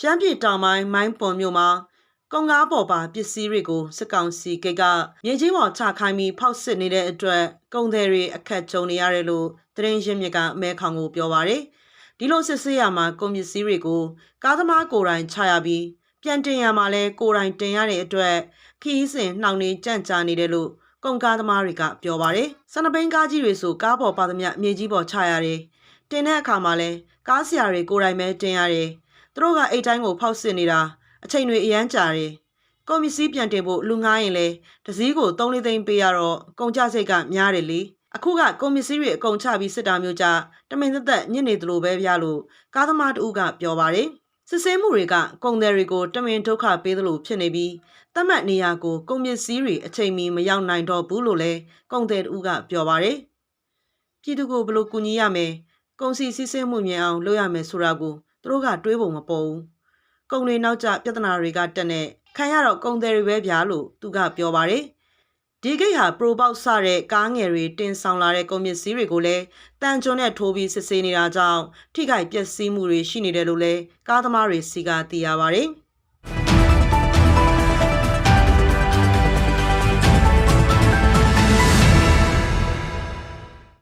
ရှမ်းပြည်တောင်ပိုင်းမိုင်းပွန်မြို့မှာကုန်ကားပေါ်ပါပစ္စည်းတွေကိုစစ်ကောင်စီကိတ်ကမြေကြီးပေါ်ချခိုင်းပြီးဖောက်စစ်နေတဲ့အတွက်ကုန်သည်တွေအခက်ကြုံနေရတယ်လို့သတင်းရင်းမြစ်ကအမဲခေါင်ကိုပြောပါရယ်ဒီလိုစစ်ဆေးရမှာကုန်ပစ္စည်းတွေကိုကားသမားကိုယ်တိုင်ချရပြီးပြန်တင်ရမှာလဲကိုယ်တိုင်တင်ရတဲ့အတွက်ခီးစဉ်နှောင်နေကြန့်ကြာနေတယ်လို့ကုန်ကားသမားတွေကပြောပါရယ်စနပိန်ကားကြီးတွေဆိုကားပေါ်ပါသမျှမြေကြီးပေါ်ချရတယ်တင်တဲ့အခါမှာလဲကားဆရာတွေကိုယ်တိုင်ပဲတင်ရတယ် သူတို့ကအိတ်တိုင်းကိုဖောက်စစ်နေတာအချိန်တွေအရန်ကြာတယ်ကုန်ပစ္စည်းပြန်တင်ဖို့လူငားရင်လဲတစည်းကို3လေးသိန်းပေးရတော့ကုန်ကြစိတ်ကများတယ်လေအခုကကုန်ပစ္စည်းတွေအကုန်ချပြီးစစ်တာမျိုးကြတမင်သက်သက်ညစ်နေသလိုပဲပြလို့ကားသမားတူကပြောပါတယ်စစ်ဆေးမှုတွေကကုန်သည်တွေကိုတမင်ဒုက္ခပေးသလိုဖြစ်နေပြီးတတ်မှတ်နေရာကိုကုန်ပစ္စည်းတွေအချိန်မီမရောက်နိုင်တော့ဘူးလို့လည်းကုန်သည်တူကပြောပါတယ်ပြည်သူကိုဘယ်လိုကူညီရမယ်ကုန်စီစစ်ဆေးမှုမြင်အောင်လုပ်ရမယ်ဆိုတာကို သူတို့ကတွေးပုံမပေါ်ဘူးကုန်တွေနောက်ကျပြဿနာတွေကတက်နေခံရတော့ကုန်သည်တွေပဲဗျာလို့သူကပြောပါတယ်ဒီဂိတ်ဟာပရိုပေါက်ဆတဲ့ကားငယ်တွေတင်ဆောင်လာတဲ့ကုန်ပစ္စည်းတွေကိုလည်းတန်ကျွန်းနဲ့ထိုးပြီးစစ်ဆေးနေတာကြောင့်ထိခိုက်ပျက်စီးမှုတွေရှိနေတယ်လို့လည်းကားသမားတွေစီကသိရပါတယ်။